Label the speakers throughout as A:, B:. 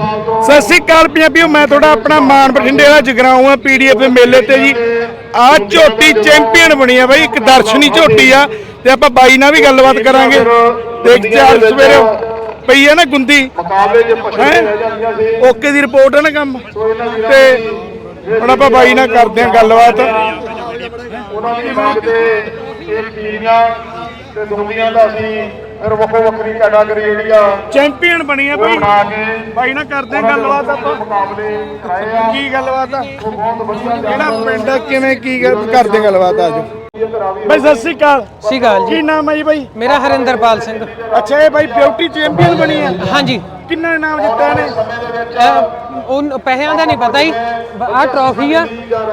A: ਸਤਿ ਸ੍ਰੀ ਅਕਾਲ ਪੰਜਾਬੀਓ, ਮੈਂ ਤੁਹਾਡਾ ਆਪਣਾ ਮਾਨ ਬਠਿੰਡੇ ਦਾ ਜਗਰਾਉਂ ਆ ਪੀਡੀਐਫ ਮੇਲੇ ਤੇ ਜੀ। ਆ ਝੋਟੀ ਚੈਂਪੀਅਨ ਬਣੀ ਆ ਬਾਈ, ਇੱਕ ਦਰਸ਼ਨੀ ਝੋਟੀ ਆ, ਤੇ ਆਪਾਂ ਬਾਈ ਨਾਲ ਵੀ ਗੱਲਬਾਤ ਕਰਾਂਗੇ। ਤੇ ਚਾਰ ਸਵੇਰੇ ਪਈ ਆ ਨਾ ਗੁੰਦੀ। ਹੈਂ? ਓਕੇ ਦੀ ਰਿਪੋਰਟ ਹੈ ਨਾ ਕੰਮ। ਤੇ ਹੁਣ ਆਪਾਂ ਬਾਈ ਨਾਲ ਕਰਦੇ ਆ ਗੱਲਬਾਤ।
B: ਉਹਨਾਂ ਦੀ ਮੰਗ ਤੇ ਇਹ ਟੀਮਾਂ ਤੇ ਦੁਨੀਆਂ ਦਾ ਅਸੀਂ ਫਿਰ ਵੱਖੋ ਵੱਖਰੀ ਕੈਟਾਗਰੀ ਜਿਹੜੀ ਆ
A: ਚੈਂਪੀਅਨ ਬਣੀ ਆ
B: ਕੇ
A: ਬਾਈ ਨਾਲ ਕਰਦੇ ਆ ਗੱਲਬਾਤ ਆਪਾਂ।
B: ਮੁਕਾਬਲੇ ਕਰਾਏ ਆ।
A: ਕੀ ਗੱਲਬਾਤ ਆ?
B: ਉਹ ਬਹੁਤ ਵਧੀਆ
A: ਕਿਹੜਾ ਪਿੰਡ ਆ? ਕਿਵੇਂ ਕੀ ਗੱਲ- ਕਰਦੇ ਆ ਗੱਲਬਾਤ ਆਜੋ ਬਾਈ ਸਤਿ ਸ੍ਰੀ ਅਕਾਲ।
C: ਸਤਿ ਸ਼੍ਰੀ ਅਕਾਲ ਜੀ।
A: ਕੀ ਨਾਮ ਹੈ ਜੀ ਬਾਈ
C: ਮੇਰਾ ਹਰਿੰਦਰਪਾਲ ਸਿੰਘ।
A: ਅੱਛਾ ਇਹ ਬਾਈ ਬਿਊਟੀ ਚੈਂਪੀਅਨ ਬਣੀ ਆ?
C: ਹਾਂਜੀ।
A: ਕਿੰਨਾ ਇਨਾਮ ਜਿੱਤਿਆ ਨੇ
C: ਅਹ, ਉਹ ਪੈਸਿਆਂ ਦਾ ਨਹੀਂ ਪਤਾ ਜੀ। ਆਹ ਟਰੋਫੀ ਆ।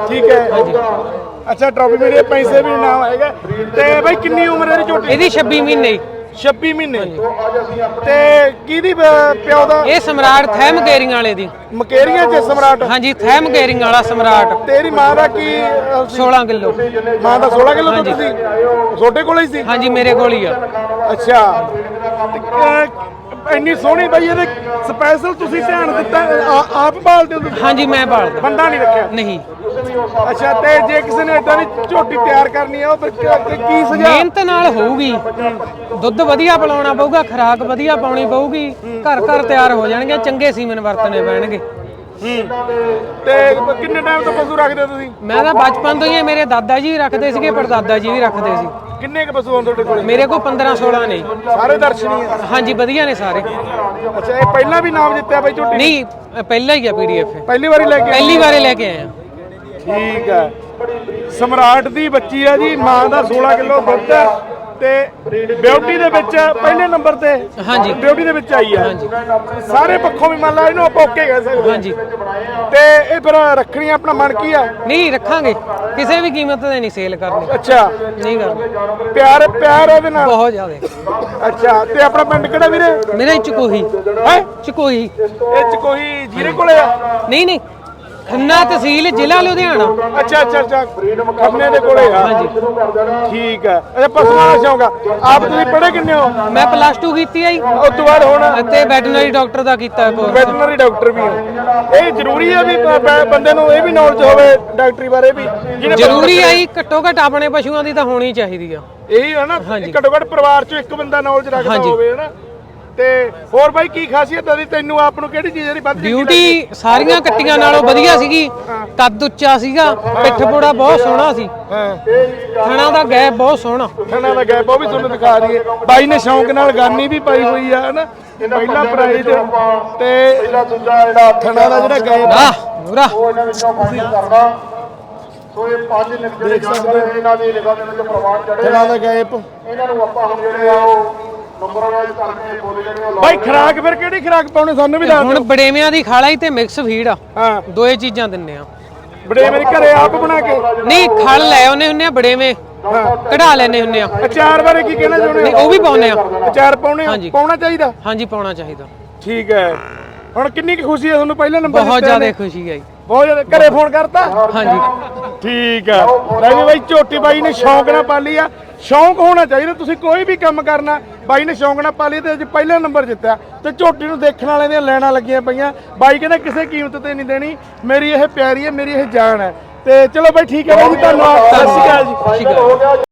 A: ਠੀਕ ਹੈ। ਅੱਛਾ ਟਰਾਫੀ ਮੇਰੇ ਪੈਸੇ ਵੀ ਇਨਾਮ ਹੈਗਾ। ਤੇ ਬਾਈ ਕਿੰਨੀ ਉਮਰ ਹੈ ਇਹਦੀ ਝੋਟੀ
C: ਇਹਦੀ 26 ਮਹੀਨੇ ਜੀ।
A: 26 ਮਹੀਨੇ। ਤੇ ਕਿਹਦੀ ਪਿਓ ਦਾ?
C: ਇਹ ਸਮਰਾਟ ਥੈਮ ਕੇਰਿੰਗ ਵਾਲੇ ਦੀ।
A: ਮਕੇਰੀਆਂ ਚ ਸਮਰਾਟ?
C: ਹਾਂਜੀ ਥੈਮ ਕੇਰਿੰਗ ਵਾਲਾ ਸਮਰਾਟ।
A: ਤੇਰੀ ਮਾਂ ਦਾ ਕੀ ਅਹ, ਸੀ?
C: 16 ਕਿਲੋ।
A: ਮਾਂ ਦਾ 16 ਕਿਲੋ ਦੁੱਧ ਸੀ? ਛੋਟੇ ਕੋਲੇ ਹੀ ਸੀ?
C: ਹਾਂਜੀ ਮੇਰੇ ਕੋਲ ਹੀ ਆ।
A: ਅੱਛਾ। ਤੇ, ਅਹ, ਇੰਨੀ ਸੋਹਣੀ ਬਾਈ ਇਹਦੇ ਸਪੈਸ਼ਲ ਤੁਸੀਂ ਧਿਆਨ ਦਿੱਤਾ ਆ- ਆਪ ਪਾਲਦੇ ਹੋ ਤੁਸੀਂ?
C: ਹਾਂਜੀ ਮੈਂ ਪਾਲਦਾ
A: ਬੰਦਾ ਨਹੀਂ ਰੱਖਿਆ?
C: ਨਹੀਂ।
A: ਅੱਛਾ ਤੇ ਜੇ ਕਿਸੇ ਨੇ ਇਦਾਂ ਦੀ ਝੋਟੀ ਤਿਆਰ ਕਰਨੀ ਆ ਉਹ ਫਿਰ ਕੀ- ਕੀ- ਕੀ ਸੁਝਾਅ?
C: ਮਿਹਨਤ ਨਾਲ ਹੋਊਗੀ। ਦੁੱਧ ਵਧੀਆ ਪਿਲਾਉਣਾ ਪਊਗਾ ਖਰਾਕ ਵਧੀਆ ਪਾਉਣੀ ਪਊਗੀ ਘਰ ਘਰ ਤਿਆਰ ਹੋ ਜਾਣਗੇ ਚੰਗੇ ਸੀਮਨ ਵਰਤਣੇ ਪੈਣਗੇ।
A: ਤੇ ਕਿੰਨੇ ਟਾਈਮ ਤੋਂ ਪਸ਼ੂ ਰੱਖਦੇ ਹੋ ਤੁਸੀਂ?
C: ਮੈਂ ਤਾਂ ਬਚਪਨ ਤੋਂ ਹੀ ਇਹ ਮੇਰੇ ਦਾਦਾ ਜੀ ਵੀ ਰੱਖਦੇ ਸੀਗੇ ਪੜਦਾਦਾ ਜੀ ਵੀ ਰੱਖਦੇ ਸੀ।
A: ਕਿੰਨੇ ਕ ਪਸ਼ੂ ਹਨ ਤੁਹਾਡੇ ਕੋਲ?
C: ਮੇਰੇ ਕੋਲ 15 16 ਨੇ।
A: ਸਾਰੇ ਦਰਸ਼ਨੀ ਆ?
C: ਹਾਂਜੀ ਵਧੀਆ ਨੇ ਸਾਰੇ।
A: ਅੱਛਾ ਇਹ ਪਹਿਲਾਂ ਵੀ ਨਾਮ ਜਿੱਤਿਆ ਬਾਈ ਝੋਟੀ?
C: ਨਹੀਂ ਪਹਿਲਾ ਹੀ ਆ ਪੀਡੀਐਫ
A: ਪਹਿਲੀ ਵਾਰੀ ਲੈ ਕੇ ਆਏ?
C: ਪਹਿਲੀ ਵਾਰੇ ਲੈ ਕੇ ਆਏ ਆ।
A: ਠੀਕ ਹੈ ਸਮਰਾਟ ਦੀ ਬੱਚੀ ਆ ਜੀ ਮਾਂ ਦਾ 16 ਕਿਲੋ ਦੁੱਧ ਹੈ ਤੇ ਬਿਊਟੀ ਦੇ ਵਿੱਚ ਪਹਿਲੇ ਨੰਬਰ ਤੇ
C: ਹਾਂਜੀ।
A: ਬਿਊਟੀ ਦੇ ਵਿੱਚ ਆਈ ਆ।
C: ਹਾਂਜੀ।
A: ਸਾਰੇ ਪੱਖੋਂ ਵੀ ਮੰਨ ਲਾ ਇਹਨੂੰ ਆਪਾਂ ਓਕੇ ਕਹਿ ਸਕਦੇ
C: ਹਾਂਜੀ।
A: ਤੇ ਇਹ ਫਿਰ ਰੱਖਣੀ ਆਪਣਾ ਮਨ ਕੀ ਆ?
C: ਨਹੀਂ ਰੱਖਾਂਗੇ। ਕਿਸੇ ਵੀ ਕੀਮਤ ਤੇ ਨਹੀਂ ਸੇਲ ਕਰਨੀ।
A: ਅੱਛਾ।
C: ਨਹੀਂ ਕਰਨੀ।
A: ਪਿਆਰ ਪਿਆਰ ਉਹਦੇ ਨਾਲ?
C: ਬਹੁਤ ਜ਼ਿਆਦਾ।
A: ਅੱਛਾ ਤੇ ਆਪਣਾ ਪਿੰਡ ਕਿਹੜਾ ਵੀਰੇ?
C: ਮੇਰਾ ਚਕੋਹੀ।
A: ਹੈ?
C: ਚਕੋਹੀ।
A: ਇਹ ਚ ਕੋਈ ਜੀਰੇ ਕੋਲੇ ਆ?
C: ਨਹੀਂ ਨਹੀਂ। ਖੰਨਾ ਤਹਿਸੀਲ ਜ਼ਿਲ੍ਹਾ ਲੁਧਿਆਣਾ।
A: ਅੱਛਾ ਅੱਛਾ ਅੱਛਾ। ਖੰਨੇ ਦੇ ਕੋਲੇ ਆ।
C: ਹਾਂਜੀ।
A: ਠੀਕ ਹੈ। ਅੱਛਾ ਪਸ਼ੂਆਂ ਦਾ ਸ਼ੌਂਕ ਆ ਆਪ ਤੁਸੀਂ ਪੜ੍ਹੇ ਕਿੰਨੇ ਹੋ?
C: ਮੈਂ ਪਲੱਸ 2 ਕੀਤੀ ਆ ਜੀ।
A: ਉਸ ਤੋਂ ਬਾਅਦ ਹੁਣ
C: ਅਤੇ ਵੈਟਰਨਰੀ ਡਾਕਟਰ ਦਾ ਕੀਤਾ ਕੋਰਸ
A: ਵੈਟਰਨਰੀ ਡਾਕਟਰ ਵੀ ਹੋ ਇਹ ਜ਼ਰੂਰੀ ਹੈ ਵੀ ਬ- ਬ- ਬੰਦੇ ਨੂੰ ਇਹ ਵੀ ਨੌਲੇਜ ਹੋਵੇ ਡਾਕਟਰੀ ਬਾਰੇ ਵੀ। ਜਿਹਨੇ
C: ਜ਼ਰੂਰੀ ਆ ਜੀ ਘੱਟੋ ਘੱਟ ਆਪਣੇ ਪਸ਼ੂਆਂ ਦੀ ਤਾਂ ਹੋਣੀ ਚਾਹੀਦੀ ਆ।
A: ਇਹੀ ਹੈ ਨਾ। ਘੱਟੋ ਘੱਟ ਪਰਿਵਾਰ ਚੋਂ ਇੱਕ ਬੰਦਾ ਨੌਲੇਜ ਰੱਖਦਾ
C: ਹਾਂਜੀ।
A: ਹੋਵੇ ਹੈ ਨਾ ਤੇ ਹੋਰ ਬਾਈ ਕੀ ਖਾਸੀਅਤ ਹੈ ਤੈਨੂੰ ਆਪ ਨੂੰ ਕਿਹੜੀ ਚੀਜ਼ ਜਿਹੜੀ ਵੱਧ?
C: ਬਿਊਟੀ ਸਾਰੀਆਂ ਕੱਟੀਆਂ ਨਾਲੋਂ ਵਧੀਆ ਸੀਗੀ। ਕੱਦ ਉੱਚਾ ਸੀਗਾ। ਪਿੱਠ ਪੋੜਾ ਬਹੁਤ ਸੋਹਣਾ ਸੀ। ਥਣਾ ਦਾ ਗੈਪ ਬਹੁਤ ਸੋਹਣਾ।
A: ਥਣਾ ਦਾ ਗੈਪ ਉਹ ਵੀ ਤੁਹਾਨੂੰ ਦਿਖਾ ਰਹੀ ਹੈ ਬਾਈ ਨੇ ਸ਼ੌਂਕ ਨਾਲ ਗਾਨੀ ਵੀ ਪਾਈ ਹੋਈ ਆ ਹਨਾ? ਪਹਿਲਾ ਪ੍ਰਾਈਜ਼ ਤੇ
B: ਪਹਿਲਾ ਦੂਜਾ ਜਿਹੜਾ
A: ਥਣਾ ਦਾ ਜਿਹੜਾ ਗੈਪ
C: ਆਹ ਨੂਰਾ
B: ਉਹ ਇਹਨਾਂ ਵਿੱਚੋਂ ਫਾਈਨਲ ਕਰਦਾ। ਸੋ ਇਹ ਪੰਜ ਨਿਕ ਜਿਹੜੇ ਜਾਨਵਰ ਇਹਨਾਂ ਦੀ ਨਿਗਾਹ ਦੇ ਵਿੱਚ ਪ੍ਰਵਾਨ ਚੜੇ
A: ਥਣਾ ਦਾ ਗੈਪ।
B: ਇਹਨਾਂ ਨੂੰ ਆਪਾਂ ਹੁਣ ਜਿਹੜੇ ਆ ਉਹ ਨੰਬਰ ਵਾਈਜ਼ ਕਰਕੇ ਬੋਲੇ ਜਿਹੜੇ ਉਹ
A: ਬਾਈ ਖਰਾਕ ਫਿਰ ਕਿਹੜੀ ਖਰਾਕ ਪਾਉਣੇ ਸਾਨੂੰ ਵੀ ਦੱਸ
C: ਹੁਣ ਬੜੇਵਿਆਂ ਦੀ ਖਾਲਾ ਹੀ ਤੇ ਮਿਕਸ ਫੀਡ ਆ।
A: ਹਾਂ।
C: ਦੋਏ ਚੀਜ਼ਾਂ ਦਿੰਨੇ ਆ।
A: ਬੜੇ ਮੇਰੇ ਘਰੇ ਆਪ ਬਣਾ ਕੇ।
C: ਨਹੀਂ ਖਲ ਲੈ ਆਉਨੇ ਹੁੰਨੇ ਆ ਬੜੇਵੇਂ। ਕਢਾ ਲੈਨੇ ਹੁੰਨੇ ਆ।
A: ਅਚਾਰ ਬਾਰੇ ਕੀ ਕਹਿਣਾ ਚਾਹੁੰਦੇ
C: ਨਹੀਂ
A: ਹੋ?
C: ਉਹ ਵੀ ਪਾਉਨੇ ਆ।
A: ਅਚਾਰ ਪਾਉਣੇ ਆ?
C: ਹਾਂਜੀ।
A: ਪਾਉਣਾ ਚਾਹੀਦਾ?
C: ਹਾਂਜੀ ਪਾਉਣਾ ਚਾਹੀਦਾ।
A: ਠੀਕ ਹੈ। ਹੁਣ ਕਿੰਨੀ ਕੁ ਖੁਸ਼ੀ ਹੈ ਤੁਹਾਨੂੰ? ਪਹਿਲਾ ਨੰਬਰ
C: ਬਹੁਤ ਜ਼ਿਆਦਾ? ਖੁਸ਼ੀ ਆਈ
A: ਬਹੁਤ ਜ਼ਿਆਦਾ। ਘਰੇ ਫੋਨ ਕਰਤਾ?
C: ਹਾਂਜੀ।
A: ਠੀਕ ਹੈ। ਲੈ ਵੀ ਬਾਈ ਝੋਟੀ ਬਾਈ ਨੇ ਸ਼ੌਂਕ ਨਾਲ ਪਾਲੀ ਆ। ਸ਼ੌਂਕ ਹੋਣਾ ਚਾਹੀਦਾ। ਤੁਸੀਂ ਕੋਈ ਵੀ ਕੰਮ ਕਰਨਾ ਬਾਈ ਨੇ ਸ਼ੌਂਕ ਨਾਲ ਪਾਲੀ ਤੇ ਅੱਜ ਪਹਿਲਾ ਨੰਬਰ ਜਿੱਤਿਆ ਤੇ ਝੋਟੀ ਨੂੰ ਦੇਖਣ ਵਾਲਿਆਂ ਦੀਆਂ ਲੈਣਾ ਲੱਗੀਆਂ ਪਈਆਂ। ਬਾਈ ਕਹਿੰਦਾ ਕਿਸੇ ਕੀਮਤ ਤੇ ਨਹੀਂ ਦੇਣੀ ਮੇਰੀ ਇਹ ਪਿਆਰੀ ਹੈ ਮੇਰੀ ਇਹ ਜਾਨ ਹੈ। ਤੇ ਚਲੋ ਬਾਈ ਠੀਕ ਹੈ ਬਾਈ ਜੀ ਧੰਨਵਾਦ। ਸਤਿ ਸ਼੍ਰੀ ਅਕਾਲ ਜੀ।